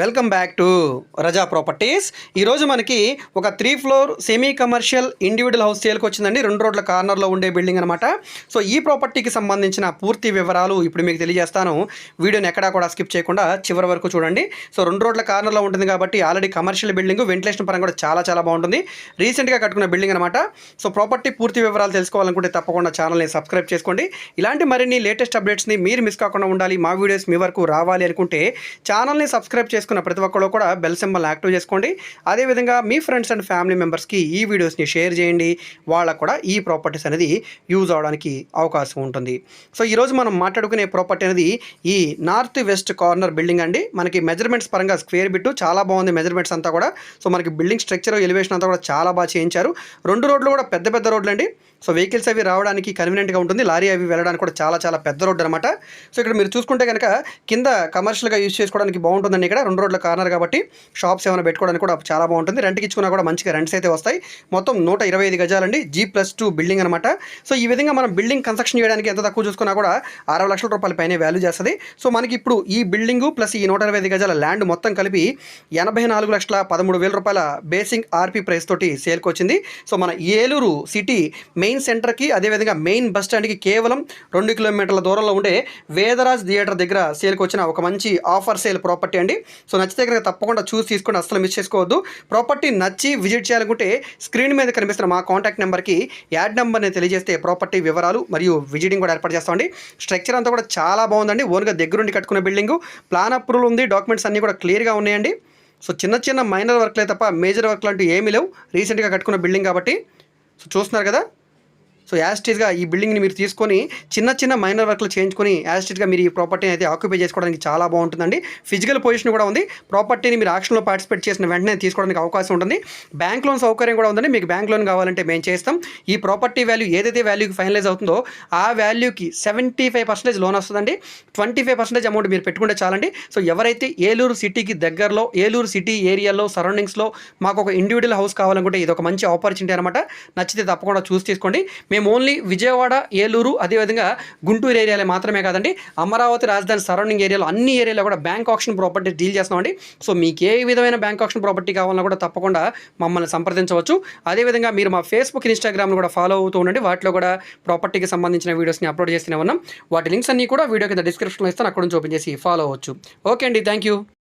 Welcome back to Raza properties. ఈరోజు మనకి ఒక three floor semi commercial individual house సేల్కి వచ్చిందండి. రెండు రోడ్ల కార్నర్లో ఉండే బిల్డింగ్ అనమాట సో ఈ ప్రాపర్టీకి సంబంధించిన పూర్తి వివరాలు ఇప్పుడు మీకు తెలియజేస్తాను. వీడియోని ఎక్కడా కూడా స్కిప్ చేయకుండా చివరి వరకు చూడండి. సో రెండు రోడ్ల కార్నర్లో ఉంటుంది కాబట్టి ఆల్రెడీ కమర్షియల్ బిల్డింగ్ వెంటిలేషన్ పరంగా కూడా చాలా చాలా బాగుంటుంది. రీసెంట్గా కట్టుకున్న బిల్డింగ్ అనమాట సో ప్రాపర్టీ పూర్తి వివరాలు తెలుసుకోవాలనుకుంటే తప్పకుండా ఛానల్ని సబ్స్క్రైబ్ చేసుకోండి. ఇలాంటి మరిన్ని లేటెస్ట్ అప్డేట్స్ని మీరు మిస్ కాకుండా ఉండాలి. మా వీడియోస్ మీ వరకు రావాలి అనుకుంటే ఛానల్ని సబ్స్క్రైబ్ చేసుకున్న ప్రతి ఒక్కరు కూడా బెల్ సింబల్ యాక్టివ్ చేసుకోండి. అదేవిధంగా మీ ఫ్రెండ్స్ అండ్ ఫ్యామిలీ మెంబర్స్కి ఈ వీడియోస్ని షేర్ చేయండి. వాళ్ళకు కూడా ఈ ప్రాపర్టీస్ అనేది యూజ్ అవడానికి అవకాశం ఉంటుంది. సో ఈరోజు మనం మాట్లాడుకునే ప్రాపర్టీ అనేది ఈ నార్త్ వెస్ట్ కార్నర్ బిల్డింగ్ అండి. మనకి మెజర్మెంట్స్ పరంగా స్క్వేర్ బిట్ చాలా బాగుంది మెజర్మెంట్స్ అంతా కూడా. సో మనకి బిల్డింగ్ స్ట్రక్చర్ ఎలివేషన్ అంతా కూడా చాలా బాగా చేయించారు. రెండు రోడ్లు కూడా పెద్ద పెద్ద రోడ్లు అండి. సో వెహికల్స్ అవి రావడానికి కన్వీనియంట్గా ఉంటుంది. లారీ అవి వెళ్ళడానికి కూడా చాలా చాలా పెద్ద రోడ్డు అనమాట సో ఇక్కడ మీరు చూసుకుంటే కనుక కింద కమర్షియల్గా యూజ్ చేసుకోవడానికి బాగుంటుందండి ఇక్కడ. రెండు రోడ్ల కార్నర్ కాబట్టి షాప్స్ ఏమైనా పెట్టుకోవడానికి కూడా చాలా బాగుంటుంది. రెంట్కి ఇచ్చుకున్నా కూడా మంచిగా రెంట్స్ అయితే వస్తాయి. మొత్తం నూట ఇరవై ఐదు గజాలండి. జీ ప్లస్ టూ బిల్డింగ్ అనమాట సో ఈ విధంగా మనం బిల్డింగ్ కన్స్ట్రక్షన్ చేయడానికి ఎంత తక్కువ చూసుకున్నా కూడా అరవై లక్షల రూపాయల పైన వాల్యూ చేస్తుంది. సో మనకి ఇప్పుడు ఈ బిల్డింగు ప్లస్ ఈ నూట ఇరవై ఐదు గజాల ల్యాండ్ మొత్తం కలిపి ఎనభై నాలుగు లక్షల పదమూడు వేల రూపాయల బేసింగ్ ఆర్పీ ప్రైస్ తోటి సేల్కి వచ్చింది. సో మన ఏలూరు సిటీ మెయిన్ సెంటర్కి అదేవిధంగా మెయిన్ బస్ స్టాండ్కి కేవలం రెండు కిలోమీటర్ల దూరంలో ఉండే వేదరాజ్ థియేటర్ దగ్గర సేల్కి వచ్చిన ఒక మంచి ఆఫర్ సేల్ ప్రాపర్టీ అండి. సో నచ్చితే కనుక తప్పకుండా చూసి తీసుకొని అస్సలు మిస్ చేసుకోవద్దు. ప్రాపర్టీ నచ్చి విజిట్ చేయాలనుకుంటే స్క్రీన్ మీద కనిపిస్తున్న మా కాంటాక్ట్ నెంబర్కి యాడ్ నెంబర్ని తెలియజేస్తే ప్రాపర్టీ వివరాలు మరియు విజిటింగ్ కూడా ఏర్పాటు చేస్తామండి స్ట్రక్చర్ అంతా కూడా చాలా బాగుందండి. ఓన్గా దగ్గరుండి కట్టుకున్న బిల్డింగ్ ప్లాన్ అప్రూవల్ ఉంది డాక్యుమెంట్స్ అన్నీ కూడా క్లియర్గా ఉన్నాయండి. సో చిన్న చిన్న మైనర్ వర్క్లే తప్ప మేజర్ వర్క్ లాంటివి ఏమీ లేవు. రీసెంట్గా కట్టుకున్న బిల్డింగ్ కాబట్టి. సో చూస్తున్నారు కదా? సో యాస్టిజ్గా ఈ బిల్డింగ్ని మీరు తీసుకొని చిన్న చిన్న మైనర్ వర్క్లు చేయించుకొని యాస్టీస్గా మీరు ఈ ప్రాపర్టీని అయితే ఆక్యుపై చేసుకోవడానికి చాలా బాగుంటుందండి. ఫిజికల్ పొజిషన్ కూడా ఉంది. ప్రాపర్టీని మీరు ఆక్షన్లో పార్టిసిపేట్ చేసిన వెంటనే తీసుకోవడానికి అవకాశం ఉంటుంది. బ్యాంక్ లోన్ సౌకర్యం కూడా ఉందండి. మీకు బ్యాంక్ లోన్ కావాలంటే మేము చేస్తాం. ఈ ప్రాపర్టీ వాల్యూ ఏదైతే వాల్యూకి ఫైనలైజ్ అవుతుందో ఆ వాల్యూకి సెవెంటీ ఫైవ్ పర్సెంటేజ్ లోన్ వస్తుందండి. ట్వంటీ ఫైవ్ పర్సెంటేజ్ అమౌంట్ మీరు పెట్టుకుంటే చాలండి. సో ఎవరైతే ఏలూరు సిటీకి దగ్గరలో ఏలూరు సిటీ ఏరియాలో సరౌండింగ్స్లో మాకు ఒక ఇండివిజువల్ హౌస్ కావాలనుకుంటే ఇది ఒక మంచి ఆపర్చునిటీ అనమాట నచ్చితే తప్పకుండా చూసి తీసుకోండి. మేము ఓన్లీ విజయవాడ ఏలూరు అదేవిధంగా గుంటూరు ఏరియాలో మాత్రమే కాదండి అమరావతి రాజధాని సరౌండింగ్ ఏరియాలో అన్ని ఏరియాలో కూడా బ్యాంక్ ఆప్షన్ ప్రాపర్టీ డీల్ చేస్తామండి సో మీకు ఏ విధమైన బ్యాంక్ ఆప్షన్ ప్రాపర్టీ కావాలన్నా కూడా తప్పకుండా మమ్మల్ని సంప్రదించవచ్చు. అదేవిధంగా మీరు మా ఫేస్బుక్ ఇన్స్టాగ్రామ్లో కూడా ఫాలో అవుతూ ఉండండి. వాటిలో కూడా ప్రాపర్టీకి సంబంధించిన వీడియోస్ని అప్లోడ్ చేస్తూనే ఉన్నాం. వాటి లింక్స్ అన్ని కూడా వీడియో కింద డిస్క్రిప్షన్లో ఇస్తాను. అక్కడ నుంచి ఓపెన్ చేసి ఫాలో అవ్వచ్చు. ఓకే అండి. Thank you